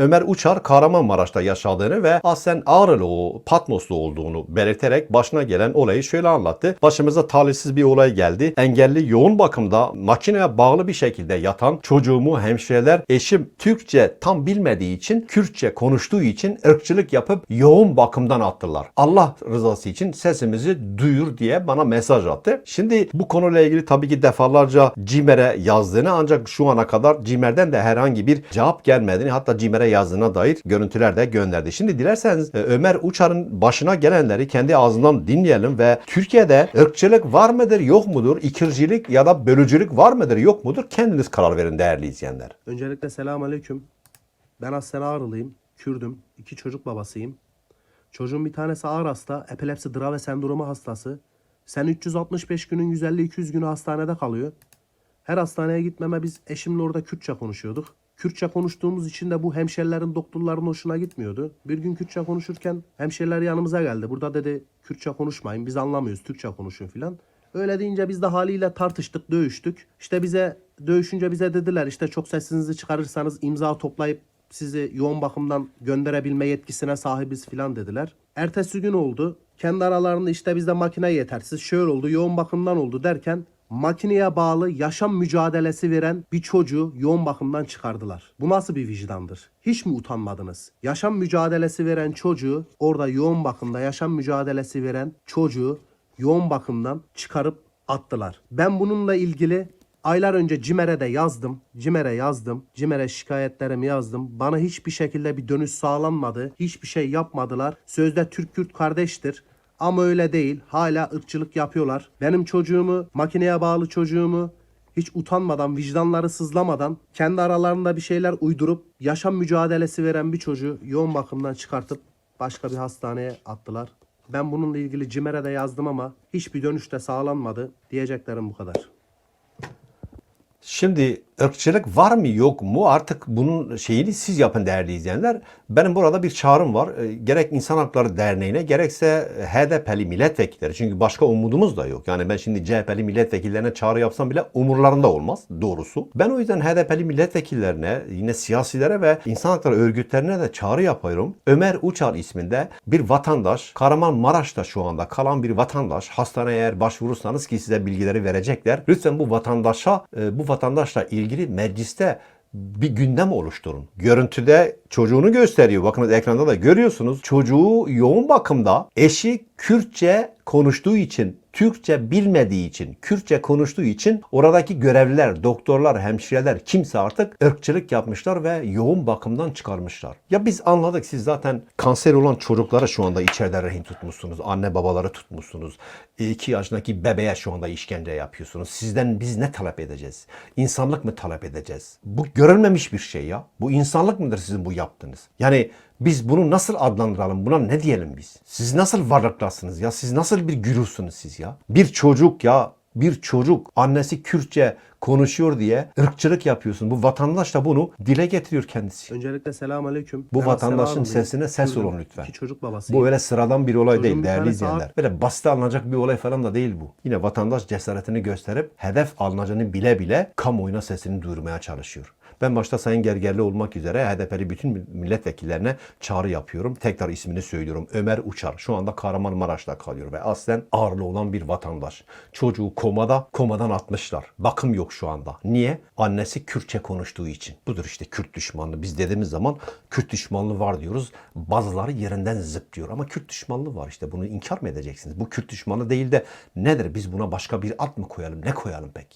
Ömer Uçar Kahramanmaraş'ta yaşadığını ve aslen Ağrılı Patmoslu olduğunu belirterek başına gelen olayı şöyle anlattı. Başımıza talihsiz bir olay geldi. Engelli yoğun bakımda makineye bağlı bir şekilde yatan çocuğumu hemşireler eşim Türkçe tam bilmediği için Kürtçe konuştuğu için ırkçılık yapıp yoğun bakımdan attılar. Allah rızası için sesimizi duyur diye bana mesaj attı. Şimdi bu konuyla ilgili tabii ki defalarca CİMER'e yazdığını ancak şu ana kadar CİMER'den de herhangi bir cevap gelmediğini hatta CİMER'e yazdığına dair görüntüler de gönderdi. Şimdi dilerseniz e, Ömer Uçar'ın başına gelenleri kendi ağzından dinleyelim ve Türkiye'de ırkçılık var mıdır yok mudur? İkircilik ya da bölücülük var mıdır yok mudur? Kendiniz karar verin değerli izleyenler. Öncelikle selamun aleyküm. Ben aslen Ağrılıyım. Kürdüm. iki çocuk babasıyım. Çocuğun bir tanesi ağır hasta. Epilepsi Dravet sendromu hastası. Sen 365 günün 150-200 günü hastanede kalıyor. Her hastaneye gitmeme biz eşimle orada Kürtçe konuşuyorduk. Kürtçe konuştuğumuz için de bu hemşerilerin doktorların hoşuna gitmiyordu. Bir gün Kürtçe konuşurken hemşeriler yanımıza geldi. Burada dedi Kürtçe konuşmayın biz anlamıyoruz Türkçe konuşun filan. Öyle deyince biz de haliyle tartıştık, dövüştük. İşte bize dövüşünce bize dediler işte çok sesinizi çıkarırsanız imza toplayıp sizi yoğun bakımdan gönderebilme yetkisine sahibiz filan dediler. Ertesi gün oldu. Kendi aralarında işte bizde makine yetersiz şöyle oldu yoğun bakımdan oldu derken makineye bağlı yaşam mücadelesi veren bir çocuğu yoğun bakımdan çıkardılar. Bu nasıl bir vicdandır? Hiç mi utanmadınız? Yaşam mücadelesi veren çocuğu orada yoğun bakımda yaşam mücadelesi veren çocuğu yoğun bakımdan çıkarıp attılar. Ben bununla ilgili aylar önce CİMER'e de yazdım. CİMER'e yazdım. CİMER'e şikayetlerimi yazdım. Bana hiçbir şekilde bir dönüş sağlanmadı. Hiçbir şey yapmadılar. Sözde Türk-Kürt kardeştir. Ama öyle değil. Hala ırkçılık yapıyorlar. Benim çocuğumu, makineye bağlı çocuğumu hiç utanmadan, vicdanları sızlamadan kendi aralarında bir şeyler uydurup yaşam mücadelesi veren bir çocuğu yoğun bakımdan çıkartıp başka bir hastaneye attılar. Ben bununla ilgili CİMER'e de yazdım ama hiçbir dönüş de sağlanmadı. Diyeceklerim bu kadar. Şimdi ırkçılık var mı yok mu artık bunun şeyini siz yapın değerli izleyenler. Benim burada bir çağrım var. E, Gerek İnsan Hakları Derneği'ne gerekse HDP'li milletvekilleri. Çünkü başka umudumuz da yok. Yani ben şimdi CHP'li milletvekillerine çağrı yapsam bile umurlarında olmaz doğrusu. Ben o yüzden HDP'li milletvekillerine yine siyasilere ve insan hakları örgütlerine de çağrı yapıyorum. Ömer Uçar isminde bir vatandaş Kahramanmaraş'ta şu anda kalan bir vatandaş hastaneye eğer başvurursanız ki size bilgileri verecekler. Lütfen bu vatandaşa e, bu vatandaşla ilgili mecliste bir gündem oluşturun. Görüntüde çocuğunu gösteriyor. Bakın ekranda da görüyorsunuz. Çocuğu yoğun bakımda eşi Kürtçe konuştuğu için, Türkçe bilmediği için, Kürtçe konuştuğu için oradaki görevliler, doktorlar, hemşireler kimse artık ırkçılık yapmışlar ve yoğun bakımdan çıkarmışlar. Ya biz anladık siz zaten kanser olan çocuklara şu anda içeride rehin tutmuşsunuz. Anne babaları tutmuşsunuz. 2 yaşındaki bebeğe şu anda işkence yapıyorsunuz. Sizden biz ne talep edeceğiz? İnsanlık mı talep edeceğiz? Bu görülmemiş bir şey ya. Bu insanlık mıdır sizin bu yaptığınız? Yani biz bunu nasıl adlandıralım? Buna ne diyelim biz? Siz nasıl varlıklasınız ya? Siz nasıl bir güruhsunuz siz ya? Bir çocuk ya bir çocuk annesi Kürtçe konuşuyor diye ırkçılık yapıyorsun. Bu vatandaş da bunu dile getiriyor kendisi. Öncelikle selamun aleyküm. Bu Ben vatandaşın sesine ses olun lütfen. İki çocuk babasıyım. Bu öyle sıradan bir olay Çocuğun değil değerli izleyenler. ağır. Böyle basit alınacak bir olay falan da değil bu. Yine vatandaş cesaretini gösterip hedef alınacağını bile bile kamuoyuna sesini duyurmaya çalışıyor. Ben başta Sayın Gergerli olmak üzere HDP'li bütün milletvekillerine çağrı yapıyorum. Tekrar ismini söylüyorum. Ömer Uçar. Şu anda Kahramanmaraş'ta kalıyor ve aslen ağırlı olan bir vatandaş. Çocuğu komada, komadan atmışlar. Bakım yok şu anda. Niye? Annesi Kürtçe konuştuğu için. Budur işte Kürt düşmanlığı. Biz dediğimiz zaman Kürt düşmanlığı var diyoruz. Bazıları yerinden zıplıyor ama Kürt düşmanlığı var işte. Bunu inkar mı edeceksiniz? Bu Kürt düşmanlığı değil de nedir? Biz buna başka bir ad mı koyalım? Ne koyalım peki?